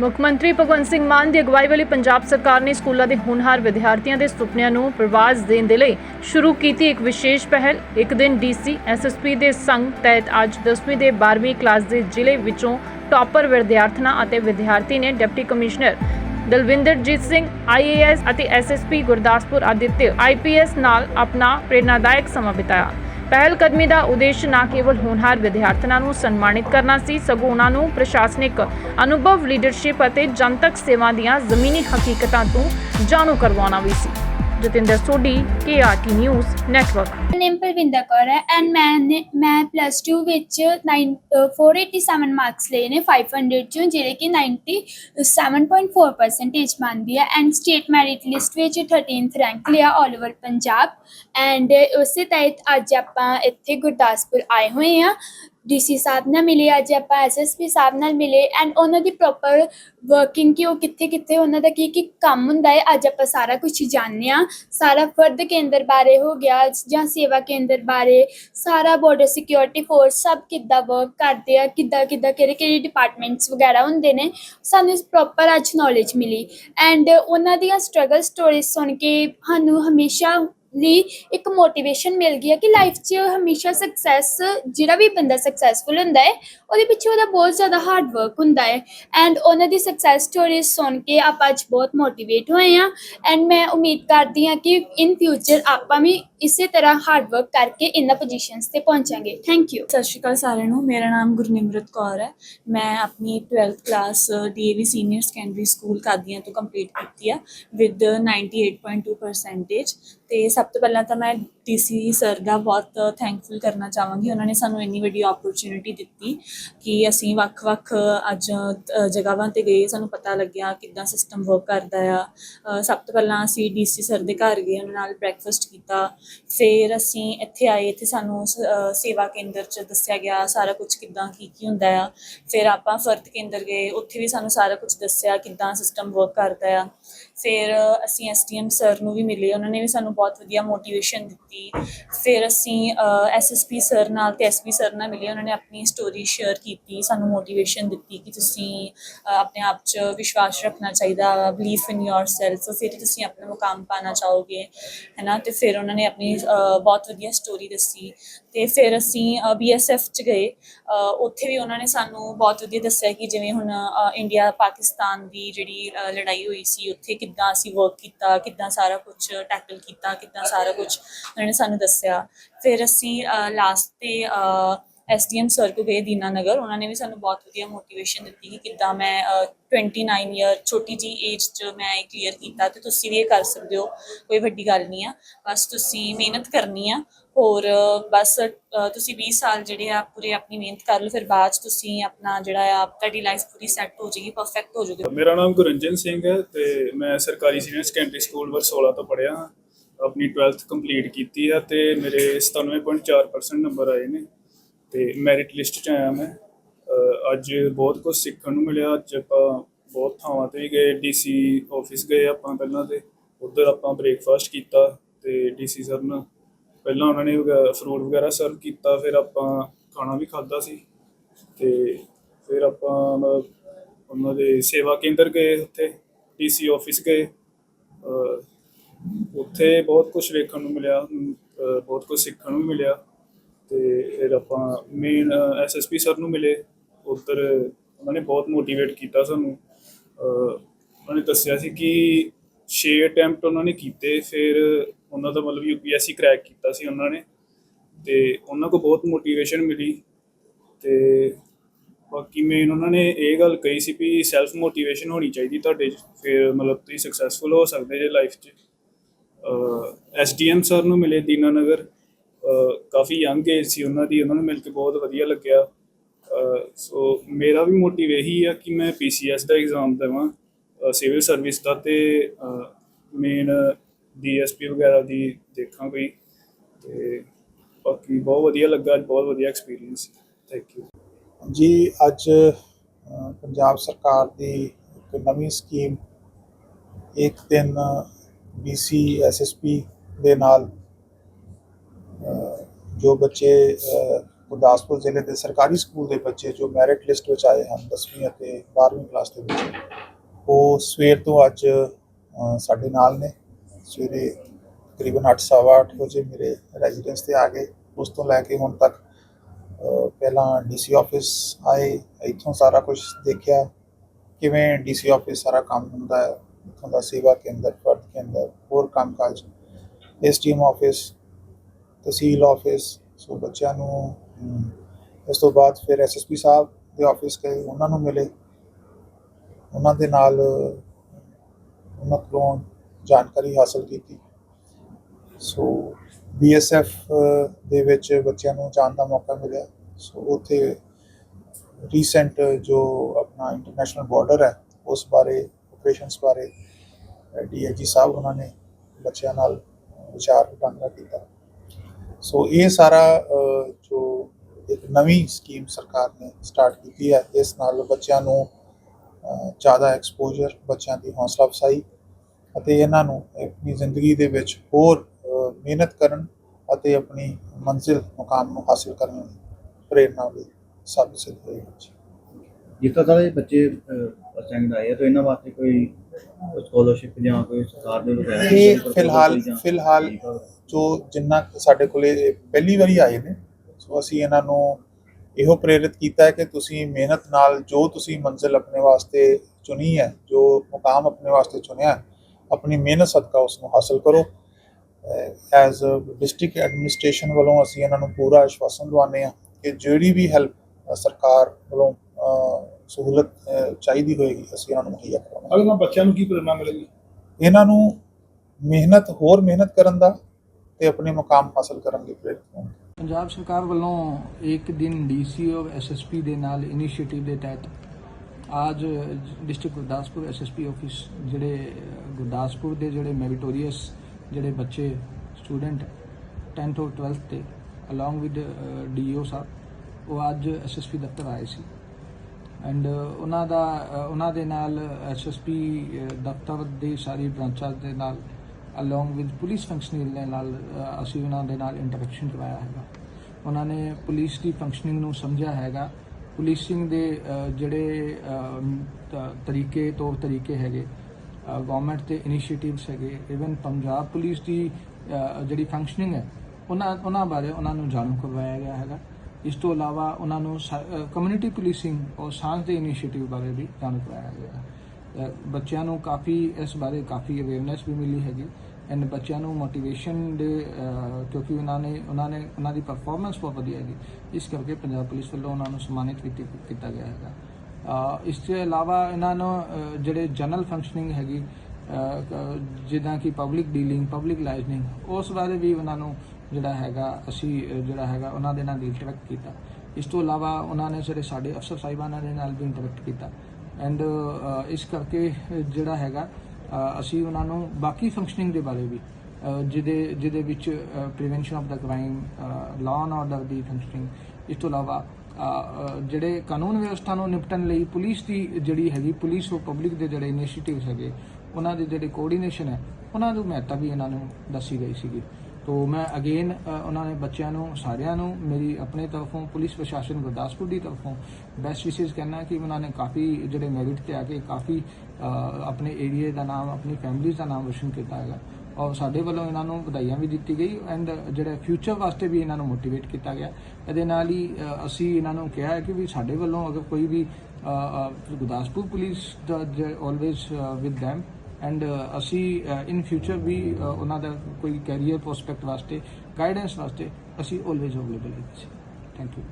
ਮੁੱਖ ਮੰਤਰੀ ਭਗਵੰਤ ਸਿੰਘ ਮਾਨ ਦੀ ਅਗਵਾਈ ਵਾਲੀ ਪੰਜਾਬ ਸਰਕਾਰ ਨੇ ਸਕੂਲਾਂ ਦੇ ਹੋਣਹਾਰ ਵਿਦਿਆਰਥੀਆਂ ਦੇ ਸੁਪਨਿਆਂ ਨੂੰ ਪ੍ਰਵਾਜ਼ ਦੇਣ ਦੇ ਲਈ ਸ਼ੁਰੂ ਕੀਤੀ ਇੱਕ ਵਿਸ਼ੇਸ਼ ਪਹਿਲ। ਇੱਕ ਦਿਨ ਡੀਸੀ ਐਸਐਸਪੀ ਦੇ ਸੰਗ ਤਹਿਤ ਅੱਜ 10ਵੀਂ ਦੇ 12ਵੀਂ ਕਲਾਸ ਦੇ ਜ਼ਿਲ੍ਹੇ ਵਿੱਚੋਂ ਟਾਪਰ ਵਿਦਿਆਰਥਣਾਂ ਅਤੇ ਵਿਦਿਆਰਥੀ ਨੇ deputy commissioner Dalwinderjit Singh IAS ਅਤੇ ਐਸਐਸਪੀ ਗੁਰਦਾਸਪੁਰ ਆਦਿਤਯ ਆਈਪੀਐਸ ਨਾਲ ਆਪਣਾ ਪ੍ਰੇਰਨਾਦਾਇਕ ਸਮਾਂ ਬਿਤਾਇਆ। ਪਹਿਲ ਕਦਮੀ ਦਾ ਉਦੇਸ਼ ਨਾ ਕੇਵਲ ਹੋਣਹਾਰ ਵਿਦਿਆਰਥਣਾਂ ਨੂੰ ਸਨਮਾਨਿਤ ਕਰਨਾ ਸੀ, ਸਗੋਂ ਉਹਨਾਂ ਨੂੰ ਪ੍ਰਸ਼ਾਸਨਿਕ ਅਨੁਭਵ, ਲੀਡਰਸ਼ਿਪ ਅਤੇ ਜਨਤਕ ਸੇਵਾ ਦੀਆਂ ਜ਼ਮੀਨੀ ਹਕੀਕਤਾਂ ਤੋਂ ਜਾਣੂ ਕਰਵਾਉਣਾ ਵੀ ਸੀ। Jatinder Sodhi KRT news network name Parwinder Kaur ਹੈ ਐਂਡ ਮੈਂ ਮੈਂ ਪਲੱਸ 2 ਵਿੱਚ 9 ਅ, 487 ਮਾਰਕਸ ਲਏ ਨੇ 500 ਚੋਂ ਜਿਹੜੇ ਕਿ 97.4 ਪਰਸੈਂਟੇਜ ਬਣਦੀ ਹੈ ਐਂਡ ਸਟੇਟ ਮੈਰਿਟ ਲਿਸਟ ਵਿੱਚ 13th ਰੈਂਕ ਲਿਆ ਆਲ ਓਵਰ ਪੰਜਾਬ। ਐਂਡ ਉਸੇ ਤਹਿਤ ਅੱਜ ਆਪਾਂ ਇੱਥੇ ਗੁਰਦਾਸਪੁਰ ਆਏ ਹੋਏ ਆ ਡੀਸੀ ਸਾਹਿਬ ਨਾਲ ਮਿਲੇ, ਅੱਜ ਆਪਾਂ ਐਸਐਸਪੀ ਸਾਹਿਬ ਨਾਲ ਮਿਲੇ ਐਂਡ ਉਹਨਾਂ ਦੀ ਪ੍ਰੋਪਰ ਵਰਕਿੰਗ ਕਿ ਉਹ ਕਿੱਥੇ ਕਿੱਥੇ, ਉਹਨਾਂ ਦਾ ਕੀ ਕੀ ਕੰਮ ਹੁੰਦਾ ਹੈ, ਅੱਜ ਆਪਾਂ ਸਾਰਾ ਕੁਝ ਜਾਣਦੇ ਆ ਸਾਰਾ ਫਰਦ ਕੇਂਦਰ ਬਾਰੇ ਹੋ ਗਿਆ, ਜਾਂ ਸੇਵਾ ਕੇਂਦਰ ਬਾਰੇ, ਸਾਰਾ ਬਾਰਡਰ ਸਿਕਿਉਰਿਟੀ ਫੋਰਸ ਸਭ ਕਿੱਦਾਂ ਵਰਕ ਕਰਦੇ ਆ, ਕਿੱਦਾਂ ਕਿੱਦਾਂ, ਕਿਹੜੇ ਕਿਹੜੇ ਡਿਪਾਰਟਮੈਂਟਸ ਵਗੈਰਾ ਹੁੰਦੇ ਨੇ, ਸਾਨੂੰ ਇਸ ਪ੍ਰੋਪਰ ਅੱਜ ਨੌਲੇਜ ਮਿਲੀ। ਐਂਡ ਉਹਨਾਂ ਦੀਆਂ ਸਟਰਗਲ ਸਟੋਰੀਜ਼ ਸੁਣ ਕੇ ਸਾਨੂੰ ਹਮੇਸ਼ਾ ਲਈ ਇੱਕ ਮੋਟੀਵੇਸ਼ਨ ਮਿਲ ਗਈ ਹੈ ਕਿ ਲਾਈਫ 'ਚ ਹਮੇਸ਼ਾ ਸਕਸੈਸ ਜਿਹੜਾ ਵੀ ਬੰਦਾ ਸਕਸੈਸਫੁਲ ਹੁੰਦਾ ਹੈ, ਉਹਦੇ ਪਿੱਛੇ ਉਹਦਾ ਬਹੁਤ ਜ਼ਿਆਦਾ ਹਾਰਡ ਵਰਕ ਹੁੰਦਾ ਹੈ ਐਂਡ ਉਹਨਾਂ ਦੀ ਸਕਸੈਸ ਸਟੋਰੀਜ਼ ਸੁਣ ਕੇ ਆਪਾਂ ਅੱਜ ਬਹੁਤ ਮੋਟੀਵੇਟ ਹੋਏ ਆ ਐਂਡ ਮੈਂ ਉਮੀਦ ਕਰਦੀ ਹਾਂ ਕਿ ਇਨ ਫਿਊਚਰ ਆਪਾਂ ਵੀ ਇਸੇ ਤਰ੍ਹਾਂ ਹਾਰਡ ਵਰਕ ਕਰਕੇ ਇਹਨਾਂ ਪੋਜੀਸ਼ਨਸ ਤੇ ਪਹੁੰਚਾਂਗੇ। ਥੈਂਕ ਯੂ ਸਤਿ ਸ਼੍ਰੀ ਅਕਾਲ ਸਾਰਿਆਂ ਨੂੰ, ਮੇਰਾ ਨਾਮ ਗੁਰਨਿਮਰਤ ਕੌਰ ਹੈ। ਮੈਂ ਆਪਣੀ 12th class DAV senior secondary school Qadian ਤੋਂ ਕੰਪਲੀਟ ਕੀਤੀ ਆ ਵਿਦ 98.2 ਪਰਸੈਂਟੇਜ ਤੇ ਸਭ ਸਭ ਤੋਂ ਪਹਿਲਾਂ ਤਾਂ ਮੈਂ ਟੀਸੀ ਸਰ ਦਾ ਬਹੁਤ ਥੈਂਕਫੁਲ ਕਰਨਾ ਚਾਹਾਂਗੀ। ਉਹਨਾਂ ਨੇ ਸਾਨੂੰ ਇੰਨੀ ਵੱਡੀ ਓਪਰਚੁਨਿਟੀ ਦਿੱਤੀ ਕਿ ਅਸੀਂ ਵੱਖ-ਵੱਖ ਅੱਜ ਜਗ੍ਹਾਵਾਂ ਤੇ ਗਏ। ਸਾਨੂੰ ਪਤਾ ਲੱਗਿਆ ਕਿੱਦਾਂ ਸਿਸਟਮ ਵਰਕ ਕਰਦਾ ਆ। ਸਭ ਤੋਂ ਪਹਿਲਾਂ ਅਸੀਂ ਡੀਸੀ ਸਰ ਦੇ ਘਰ ਗਏ, ਉਹਨਾਂ ਨਾਲ ਬ੍ਰੈਕਫਾਸਟ ਕੀਤਾ। ਫਿਰ ਅਸੀਂ ਇੱਥੇ ਆਏ, ਇੱਥੇ ਸਾਨੂੰ ਸੇਵਾ ਕੇਂਦਰ ਚ ਦੱਸਿਆ ਗਿਆ ਸਾਰਾ ਕੁਝ ਕਿੱਦਾਂ, ਕੀ ਕੀ ਹੁੰਦਾ ਆ। ਫਿਰ ਆਪਾਂ ਫਰਤ ਕੇਂਦਰ ਗਏ, ਉੱਥੇ ਵੀ ਸਾਨੂੰ ਸਾਰਾ ਕੁਝ ਦੱਸਿਆ ਕਿੱਦਾਂ ਸਿਸਟਮ ਵਰਕ ਕਰਦਾ ਆ। ਫਿਰ ਅ, ਅਸੀਂ ਐਸਟੀਐਮ ਸਰ ਨੂੰ ਵੀ ਮਿਲੇ ਉਹਨਾਂ ਨੇ ਵੀ ਸਾਨੂੰ ਬਹੁਤ ਵਧੀਆ ਮੋਟੀਵੇਸ਼ਨ ਦਿੱਤੀ। ਫਿਰ ਅਸੀਂ ਐਸਐਸਪੀ ਸਰ ਨਾਲ ਤੇ ਐਸਪੀ ਸਰ ਨਾਲ ਮਿਲੇ ਉਹਨਾਂ ਨੇ ਆਪਣੀ ਸਟੋਰੀ ਸ਼ੇਅਰ ਕੀਤੀ ਸਾਨੂੰ ਮੋਟੀਵੇਸ਼ਨ ਦਿੱਤੀ ਕਿ ਤੁਸੀਂ ਆਪਣੇ ਆਪ 'ਚ ਵਿਸ਼ਵਾਸ ਰੱਖਣਾ ਚਾਹੀਦਾ ਬਲੀਫ ਇਨ ਯੋਰਸੈਲਫ ਫਿਰ ਤੁਸੀਂ ਆਪਣਾ ਮੁਕਾਮ ਪਾਣਾ ਚਾਹੋਗੇ ਹੈਨਾ? ਤੇ ਫਿਰ ਉਹਨਾਂ ਨੇ ਆਪਣੀ ਬਹੁਤ ਵਧੀਆ ਸਟੋਰੀ ਦੱਸੀ। ਤੇ ਫਿਰ ਅਸੀਂ ਬੀਐਸਐਫ ਚ ਗਏ ਉੱਥੇ ਵੀ ਉਹਨਾਂ ਨੇ ਸਾਨੂੰ ਬਹੁਤ ਵਧੀਆ ਦੱਸਿਆ ਕਿ ਜਿਵੇਂ ਹੁਣ ਇੰਡੀਆ ਪਾਕਿਸਤਾਨ ਦੀ ਜਿਹੜੀ ਲੜਾਈ ਹੋਈ ਸੀ ਉੱਥੇ ਕਿੱਦਾਂ ਅਸੀਂ ਵਰਕ ਕੀਤਾ ਕਿੱਦਾਂ ਸਾਰਾ ਕੁਝ ਟੈਕਲ ਕੀਤਾ ਕਿੱਦਾਂ ਸਾਰਾ ਕੁਝ ਉਹਨਾਂ ਨੇ ਸਾਨੂੰ ਦੱਸਿਆ। ਫਿਰ ਅਸੀਂ ਲਾਸਟ ਤੇ ਐਸਡੀਐਮ ਸਰ ਕੋ ਗਏ ਦੀਨਾਨਗਰ। ਉਹਨਾਂ ਨੇ ਵੀ ਸਾਨੂੰ ਬਹੁਤ ਵਧੀਆ ਮੋਟੀਵੇਸ਼ਨ ਦਿੱਤੀ ਕਿ ਕਿੱਦਾਂ ਮੈਂ ਅ, 29 ਇਅਰ ਛੋਟੀ ਜੀ ਏਜ 'ਚ ਮੈਂ ਇਹ ਕਲੀਅਰ ਕੀਤਾ ਤੇ ਤੁਸੀਂ ਵੀ ਇਹ ਕਰ ਸਕਦੇ ਹੋ ਕੋਈ ਵੱਡੀ ਗੱਲ ਨਹੀਂ ਆ। ਬਸ ਤੁਸੀਂ ਮਿਹਨਤ ਕਰਨੀ ਆ ਹੋਰ, ਬਸ ਤੁਸੀਂ 20 ਸਾਲ ਜਿਹੜੇ ਆ ਪੂਰੇ ਆਪਣੀ ਮਿਹਨਤ ਕਰ ਲਓ, ਫਿਰ ਬਾਅਦ 'ਚ ਤੁਸੀਂ ਆਪਣਾ ਜਿਹੜਾ ਆ, ਤੁਹਾਡੀ ਲਾਈਫ ਪੂਰੀ ਸੈੱਟ ਹੋ ਜਾਏਗੀ ਪਰਫੈਕਟ ਹੋ ਜਾਓਗੇ। ਮੇਰਾ ਨਾਮ ਗੁਰੰਜਨ ਸਿੰਘ ਹੈ ਤੇ ਮੈਂ ਸਰਕਾਰੀ ਸੀਨੀਅਰ ਸੈਕੰਡਰੀ ਸਕੂਲ ਵਰਸੋਲਾ ਤੋਂ ਪੜ੍ਹਿਆ ਹਾਂ। ਆਪਣੀ 12th ਕੰਪਲੀਟ ਕੀਤੀ ਹੈ ਤੇ ਮੇਰੇ 97.4% ਨੰਬਰ ਆਏ ਨੇ ਤੇ ਮੈਰਿਟ ਲਿਸਟ 'ਚ ਆਇਆ ਮੈਂ। ਅੱਜ ਬਹੁਤ ਕੁਝ ਸਿੱਖਣ ਨੂੰ ਮਿਲਿਆ, ਅੱਜ ਆਪਾਂ ਬਹੁਤ ਥਾਵਾਂ ਤੇ ਵੀ ਗਏ ਡੀਸੀ ਆਫਿਸ ਗਏ ਆਪਾਂ ਪਹਿਲਾਂ ਤੇ। ਉੱਧਰ ਆਪਾਂ ਬ੍ਰੇਕਫਾਸਟ ਕੀਤਾ ਤੇ ਡੀਸੀ ਸਰ ਨਾਲ ਪਹਿਲਾਂ ਉਹਨਾਂ ਨੇ ਫਰੂਟ ਵਗੈਰਾ ਸਰਵ ਕੀਤਾ, ਫਿਰ ਆਪਾਂ ਖਾਣਾ ਵੀ ਖਾਦਾ ਸੀ ਤੇ ਫਿਰ ਆਪਾਂ ਉਹਨਾਂ ਦੇ ਸੇਵਾ ਕੇਂਦਰ ਗਏ ਉੱਥੇ ਡੀਸੀ ਆਫਿਸ ਗਏ ਉੱਥੇ ਬਹੁਤ ਕੁਝ ਵੇਖਣ ਨੂੰ ਮਿਲਿਆ ਬਹੁਤ ਕੁਝ ਸਿੱਖਣ ਨੂੰ ਮਿਲਿਆ ਤੇ ਫਿਰ ਆਪਾਂ ਮੇਨ ਐਸਐਸਪੀ ਸਰ ਨੂੰ ਮਿਲੇ, ਉੱਧਰ ਉਹਨਾਂ ਨੇ ਬਹੁਤ ਮੋਟੀਵੇਟ ਕੀਤਾ ਸਾਨੂੰ ਉਹਨਾਂ ਨੇ ਦੱਸਿਆ ਸੀ ਕਿ 6 ਅਟੈਂਪਟ ਉਹਨਾਂ ਨੇ ਕੀਤੇ, ਫਿਰ ਉਹਨਾਂ ਦਾ ਮਤਲਬ ਯੂਪੀਐਸਸੀ ਕ੍ਰੈਕ ਕੀਤਾ ਸੀ ਉਹਨਾਂ ਨੇ ਤੇ ਉਹਨਾਂ ਕੋ ਬਹੁਤ ਮੋਟੀਵੇਸ਼ਨ ਮਿਲੀ ਤੇ ਬਾਕੀ ਮੇਨ ਉਹਨਾਂ ਨੇ ਇਹ ਗੱਲ ਕਹੀ ਸੀ ਵੀ ਸੈਲਫ ਮੋਟੀਵੇਸ਼ਨ ਹੋਣੀ ਚਾਹੀਦੀ ਤੁਹਾਡੇ 'ਚ, ਫਿਰ ਮਤਲਬ ਤੁਸੀਂ ਸਕਸੈਸਫੁਲ ਹੋ ਸਕਦੇ ਜੇ ਲਾਈਫ 'ਚ। ਐਸਡੀਐਮ ਸਰ ਨੂੰ ਮਿਲੇ ਦੀਨਾਨਗਰ ਕਾਫੀ ਯੰਗ ਏਜ ਸੀ ਉਹਨਾਂ ਦੀ, ਉਹਨਾਂ ਨੂੰ ਮਿਲ ਕੇ ਬਹੁਤ ਵਧੀਆ ਲੱਗਿਆ। ਸੋ ਮੇਰਾ ਵੀ ਮੋਟਿਵ ਇਹੀ ਆ ਕਿ ਮੈਂ ਪੀਸੀਐਸ ਦਾ ਐਗਜ਼ਾਮ ਦੇਵਾਂ ਸਿਵਲ ਸਰਵਿਸ ਦਾ ਤੇ ਮੇਨ ਡੀਐਸਪੀ ਵਗੈਰਾ ਦੀ ਦੇਖਾਂ ਕੋਈ ਤੇ ਬਾਕੀ ਬਹੁਤ ਵਧੀਆ ਲੱਗਾ ਅੱਜ ਬਹੁਤ ਵਧੀਆ ਐਕਸਪੀਰੀਅੰਸ ਥੈਂਕ ਯੂ ਜੀ, ਅੱਜ ਪੰਜਾਬ ਸਰਕਾਰ ਦੀ ਇੱਕ ਨਵੀਂ ਸਕੀਮ ਇੱਕ ਦਿਨ ਬੀਸੀ ਐਸਐਸਪੀ ਦੇ ਨਾਲ ਜੋ ਬੱਚੇ ਗੁਰਦਾਸਪੁਰ ਜ਼ਿਲ੍ਹੇ ਦੇ ਸਰਕਾਰੀ ਸਕੂਲ ਦੇ ਬੱਚੇ ਜੋ ਮੈਰਿਟ ਲਿਸਟ ਵਿੱਚ ਆਏ ਹਨ 10ਵੀਂ ਅਤੇ 12ਵੀਂ ਕਲਾਸ ਦੇ ਵਿੱਚ, ਉਹ ਸਵੇਰ ਤੋਂ ਅੱਜ ਸਾਡੇ ਨਾਲ ਨੇ। ਸਵੇਰੇ ਤਕਰੀਬਨ 8:30 ਵਜੇ ਮੇਰੇ ਰੈਜ਼ੀਡੈਂਸ ਤੇ ਆ ਗਏ। ਉਸ ਤੋਂ ਲੈ ਕੇ ਹੁਣ ਤੱਕ ਅ, ਪਹਿਲਾਂ ਡੀਸੀ ਆਫਿਸ ਆਏ ਇੱਥੋਂ ਸਾਰਾ ਕੁਝ ਦੇਖਿਆ। ਕਿਵੇਂ ਡੀਸੀ ਆਫਿਸ ਸਾਰਾ ਕੰਮ ਹੁੰਦਾ ਹੈ ਇੱਥੋਂ ਦਾ ਸੇਵਾ ਕੇਂਦਰ ਫਰਦ ਕੇਂਦਰ ਹੋਰ ਕੰਮਕਾਜ STM office tehsil office so ਬੱਚਿਆਂ ਨੂੰ ਇਸ ਤੋਂ ਬਾਅਦ ਫਿਰ ਐਸਐਸਪੀ ਸਾਹਿਬ ਦੇ ਆਫਿਸ ਗਏ ਉਹਨਾਂ ਨੂੰ ਮਿਲੇ। ਉਹਨਾਂ ਦੇ ਨਾਲ ਉਹਨਾਂ ਕੋਲੋਂ ਜਾਣਕਾਰੀ ਹਾਸਲ ਕੀਤੀ। ਸੋ ਬੀਐਸਐਫ ਦੇ ਵਿੱਚ ਬੱਚਿਆਂ ਨੂੰ ਜਾਣ ਦਾ ਮੌਕਾ ਮਿਲਿਆ। ਸੋ ਉੱਥੇ ਰੀਸੈਂਟ ਜੋ ਆਪਣਾ ਇੰਟਰਨੈਸ਼ਨਲ ਬਾਰਡਰ ਹੈ, ਉਸ ਬਾਰੇ ਆਪਰੇਸ਼ਨਸ ਬਾਰੇ ਡੀਆਈਜੀ ਸਾਹਿਬ ਉਹਨਾਂ ਨੇ ਬੱਚਿਆਂ ਨਾਲ ਵਿਚਾਰ ਵਟਾਂਦਰਾ ਕੀਤਾ। ਸੋ ਇਹ ਸਾਰਾ ਜੋ ਇੱਕ ਨਵੀਂ ਸਕੀਮ ਸਰਕਾਰ ਨੇ ਸਟਾਰਟ ਕੀਤੀ ਹੈ, ਇਸ ਨਾਲ ਬੱਚਿਆਂ ਨੂੰ ਜ਼ਿਆਦਾ ਐਕਸਪੋਜ਼ਰ ਬੱਚਿਆਂ ਦੀ ਹੌਸਲਾ ਅਫਸਾਈ ਅਤੇ ਇਹਨਾਂ ਨੂੰ ਆਪਣੀ ਜ਼ਿੰਦਗੀ ਦੇ ਵਿੱਚ ਹੋਰ ਮਿਹਨਤ ਕਰਨ ਅਤੇ ਆਪਣੀ ਮੰਜ਼ਿਲ ਮੁਕਾਮ ਨੂੰ ਹਾਸਿਲ ਕਰਨ ਦੀ ਪ੍ਰੇਰਨਾ ਲਈ ਸਾਬਿਤ ਸਿੱਧ ਹੋਏਗਾ ਜੀ ਜਿਸ ਤਰ੍ਹਾਂ ਸਾਰੇ ਬੱਚੇ ਅਸੈਂਡ ਆਏ ਆ ਤਾਂ ਇਹਨਾਂ ਵਾਸਤੇ ਕੋਈ ਸਕਾਲਰਸ਼ਿਪ ਜਾਂ ਕੋਈ ਸਰਕਾਰ ਦੇ ਵਗੈਰਾ ਇਹ ਫਿਲਹਾਲ ਫਿਲਹਾਲ ਜੋ ਜਿੰਨਾ ਸਾਡੇ ਕੋਲੇ ਪਹਿਲੀ ਵਾਰੀ ਆਏ ਨੇ ਸੋ ਅਸੀਂ ਇਹਨਾਂ ਨੂੰ ਇਹੋ ਪ੍ਰੇਰਿਤ ਕੀਤਾ ਹੈ ਕਿ ਤੁਸੀਂ ਮਿਹਨਤ ਨਾਲ ਜੋ ਤੁਸੀਂ ਮੰਜ਼ਿਲ ਆਪਣੇ ਵਾਸਤੇ ਚੁਣੀ ਹੈ ਜੋ ਮੁਕਾਮ ਆਪਣੇ ਵਾਸਤੇ ਚੁਣਿਆ ਹੈ, ਆਪਣੀ ਮਿਹਨਤ ਸਦਕਾ ਉਸ ਨੂੰ ਹਾਸਲ ਕਰੋ। ਐਜ਼ ਡਿਸਟ੍ਰਿਕਟ ਐਡਮਿਨਿਸਟ੍ਰੇਸ਼ਨ ਵੱਲੋਂ ਅਸੀਂ ਇਹਨਾਂ ਨੂੰ ਪੂਰਾ ਆਸ਼ਵਾਸਨ ਦਵਾਉਂਦੇ ਹਾਂ ਕਿ ਜਿਹੜੀ ਵੀ ਹੈਲਪ ਸਰਕਾਰ ਵੱਲੋਂ ਸਹੂਲਤ ਚਾਹੀਦੀ ਹੋਏਗੀ ਅਸੀਂ ਇਹਨਾਂ ਨੂੰ ਮੁਹੱਈਆ ਕਰਾਵਾਂਗੇ ਅਗਰ ਮੈਂ ਬੱਚਿਆਂ ਨੂੰ ਕੀ ਪ੍ਰੇਰਨਾ ਮਿਲੇਗੀ? ਇਹਨਾਂ ਨੂੰ ਮਿਹਨਤ ਹੋਰ ਮਿਹਨਤ ਕਰਨ ਦਾ ਤੇ ਆਪਣੇ ਮੁਕਾਮ ਹਾਸਲ ਕਰਨ ਦੀ ਪ੍ਰੇਰਿਤ ਹੋਣ ਪੰਜਾਬ ਸਰਕਾਰ ਵੱਲੋਂ ਇੱਕ ਦਿਨ ਡੀਸੀਓ ਐਸਐਸਪੀ ਦੇ ਨਾਲ ਇਨੀਸ਼ੀਏਟਿਵ ਦੇ ਤਹਿਤ ਅੱਜ ਡਿਸਟ੍ਰਿਕਟ ਗੁਰਦਾਸਪੁਰ ਐਸਐਸਪੀ ਆਫਿਸ ਜਿਹੜੇ ਗੁਰਦਾਸਪੁਰ ਦੇ ਜਿਹੜੇ ਮੈਰੀਟੋਰੀਅਸ ਜਿਹੜੇ ਬੱਚੇ ਸਟੂਡੈਂਟ 10th ਔਰ 12th ਤੇ ਅਲੋਂਗ ਵਿਦ ਡੀਓ ਸਾਹਿਬ ਉਹ ਅੱਜ ਐਸਐਸਪੀ ਦਫ਼ਤਰ ਆਏ ਸੀ ਐਂਡ ਉਹਨਾਂ ਦਾ ਉਹਨਾਂ ਦੇ ਨਾਲ ਐਸਐਸਪੀ ਦਫ਼ਤਰ ਦੇ ਸਾਰੀ ਬ੍ਰਾਂਚਾਂ ਦੇ ਨਾਲ ਅਲੋਂਗ ਵਿਦ ਪੁਲਿਸ ਫੰਕਸ਼ਨਿੰਗ ਦੇ ਨਾਲ ਅਸੀਂ ਉਹਨਾਂ ਦੇ ਨਾਲ ਇੰਟਰੈਕਸ਼ਨ ਕਰਵਾਇਆ ਹੈਗਾ ਉਹਨਾਂ ਨੇ ਪੁਲਿਸ ਦੀ ਫੰਕਸ਼ਨਿੰਗ ਨੂੰ ਸਮਝਿਆ ਹੈਗਾ ਪੁਲਿਸਿੰਗ ਦੇ ਜਿਹੜੇ ਤਰੀਕੇ, ਤੌਰ ਤਰੀਕੇ ਹੈਗੇ ਗਵਰਨਮੈਂਟ ਦੇ ਇਨੀਸ਼ੀਏਟਿਵਸ ਹੈਗੇ ਇਵਨ ਪੰਜਾਬ ਪੁਲਿਸ ਦੀ ਜਿਹੜੀ ਫੰਕਸ਼ਨਿੰਗ ਹੈ, ਉਹਨਾਂ ਉਹਨਾਂ ਬਾਰੇ ਉਹਨਾਂ ਨੂੰ ਜਾਣੂ ਕਰਵਾਇਆ ਗਿਆ ਹੈਗਾ। ਇਸ ਤੋਂ ਇਲਾਵਾ ਉਹਨਾਂ ਨੂੰ ਕਮਿਊਨਿਟੀ ਪੁਲਿਸਿੰਗ ਔਰ ਸਾਂਝ ਦੇ ਇਨੀਸ਼ੀਏਟਿਵ ਬਾਰੇ ਵੀ ਜਾਣੂ ਕਰਵਾਇਆ ਗਿਆ। ਬੱਚਿਆਂ ਨੂੰ ਕਾਫੀ ਇਸ ਬਾਰੇ ਕਾਫੀ ਅਵੇਅਰਨੈਸ ਵੀ ਮਿਲੀ ਹੈਗੀ। ਐਂਡ ਬੱਚਿਆਂ ਨੂੰ ਮੋਟੀਵੇਸ਼ਨ ਦੇ ਕਿਉਂਕਿ ਉਹਨਾਂ ਨੇ ਉਹਨਾਂ ਨੇ, ਉਹਨਾਂ ਦੀ ਪਰਫਾਰਮੈਂਸ ਬਹੁਤ ਵਧੀਆ ਹੈਗੀ। ਇਸ ਕਰਕੇ ਪੰਜਾਬ ਪੁਲਿਸ ਵੱਲੋਂ ਉਹਨਾਂ ਨੂੰ ਸਨਮਾਨਿਤ ਵੀ ਕੀਤਾ ਗਿਆ ਹੈਗਾ। ਇਸ ਤੋਂ ਇਲਾਵਾ ਇਹਨਾਂ ਨੂੰ ਜਿਹੜੇ ਜਨਰਲ ਫੰਕਸ਼ਨਿੰਗ ਹੈਗੀ ਜਿੱਦਾਂ ਕਿ ਪਬਲਿਕ ਡੀਲਿੰਗ ਪਬਲਿਕ ਲਾਈਜ਼ਨਿੰਗ ਉਸ ਬਾਰੇ ਵੀ ਉਹਨਾਂ ਨੂੰ ਜਿਹੜਾ ਹੈਗਾ, ਅਸੀਂ ਜਿਹੜਾ ਹੈਗਾ, ਉਹਨਾਂ ਦੇ ਨਾਲ ਇੰਟਰੈਕਟ ਕੀਤਾ। ਇਸ ਤੋਂ ਇਲਾਵਾ ਉਹਨਾਂ ਨੇ ਜਿਹੜੇ ਸਾਡੇ ਅਫਸਰ ਸਾਹਿਬਾਨਾਂ ਦੇ ਨਾਲ ਵੀ ਇੰਟਰੈਕਟ ਕੀਤਾ। ਐਂਡ ਇਸ ਕਰਕੇ ਜਿਹੜਾ ਹੈਗਾ ਅਸੀਂ ਉਹਨਾਂ ਨੂੰ ਬਾਕੀ ਫੰਕਸ਼ਨਿੰਗ ਦੇ ਬਾਰੇ ਵੀ ਜਿਹਦੇ ਜਿਹਦੇ ਵਿੱਚ ਪ੍ਰੀਵੈਂਸ਼ਨ ਆਫ ਦਾ ਕ੍ਰਾਈਮ ਲਾਅ ਐਂਡ ਆਰਡਰ ਦੀ ਫੰਕਸ਼ਨਿੰਗ ਇਸ ਤੋਂ ਇਲਾਵਾ ਜਿਹੜੇ ਕਾਨੂੰਨ ਵਿਵਸਥਾ ਨੂੰ ਨਿਪਟਣ ਲਈ ਪੁਲਿਸ ਦੀ ਜਿਹੜੀ ਹੈਗੀ, ਪੁਲਿਸ ਉਹ ਪਬਲਿਕ ਦੇ ਜਿਹੜੇ ਇਨੀਸ਼ੀਏਟਿਵਸ ਹੈਗੇ, ਉਹਨਾਂ ਦੇ ਜਿਹੜੇ ਕੋਆਰਡੀਨੇਸ਼ਨ ਹੈ, ਉਹਨਾਂ ਦੀ ਮਹੱਤਤਾ ਵੀ ਇਹਨਾਂ ਨੂੰ ਦੱਸੀ ਗਈ ਸੀਗੀ। ਤੋ ਮੈਂ ਅਗੇਨ ਉਹਨਾਂ ਨੇ ਬੱਚਿਆਂ ਨੂੰ, ਸਾਰਿਆਂ ਨੂੰ, ਮੇਰੀ ਆਪਣੇ ਤਰਫੋਂ, ਪੁਲਿਸ ਪ੍ਰਸ਼ਾਸਨ ਗੁਰਦਾਸਪੁਰ ਦੀ ਤਰਫੋਂ ਬੈਸਟ ਵਿਸ਼ੇਸ ਕਹਿਣਾ ਕਿ ਉਹਨਾਂ ਨੇ ਕਾਫੀ ਜਿਹੜੇ ਮੈਰਿਟ ਤੇ ਆ ਕੇ ਕਾਫੀ ਆਪਣੇ ਏਰੀਆ ਦਾ ਨਾਮ, ਆਪਣੀ ਫੈਮਿਲੀਜ਼ ਦਾ ਨਾਮ ਰੋਸ਼ਨ ਕੀਤਾ ਹੈਗਾ। ਔਰ ਸਾਡੇ ਵੱਲੋਂ ਇਹਨਾਂ ਨੂੰ ਵਧਾਈਆਂ ਵੀ ਦਿੱਤੀ ਗਈ ਐਂਡ ਜਿਹੜਾ ਫਿਊਚਰ ਵਾਸਤੇ ਵੀ ਇਹਨਾਂ ਨੂੰ ਮੋਟੀਵੇਟ ਕੀਤਾ ਗਿਆ। ਇਹਦੇ ਨਾਲ ਹੀ ਅਸੀਂ ਇਹਨਾਂ ਨੂੰ ਕਿਹਾ ਹੈ ਕਿ ਵੀ ਸਾਡੇ ਵੱਲੋਂ ਅਗਰ ਕੋਈ ਵੀ ਗੁਰਦਾਸਪੁਰ ਪੁਲਿਸ ਦਾ always with them and uh, ਅਸੀਂ uh, ਇਨ ਫਿਊਚਰ ਵੀ uh, ਉਹਨਾਂ ਦਾ ਕੋਈ ਕੈਰੀਅਰ ਪ੍ਰੋਸਪੈਕਟ ਵਾਸਤੇ ਗਾਈਡੈਂਸ ਵਾਸਤੇ ਅਸੀਂ ਆਲਵੇਜ਼ ਅਵੇਲੇਬਲ ਹਾਂ। Thank you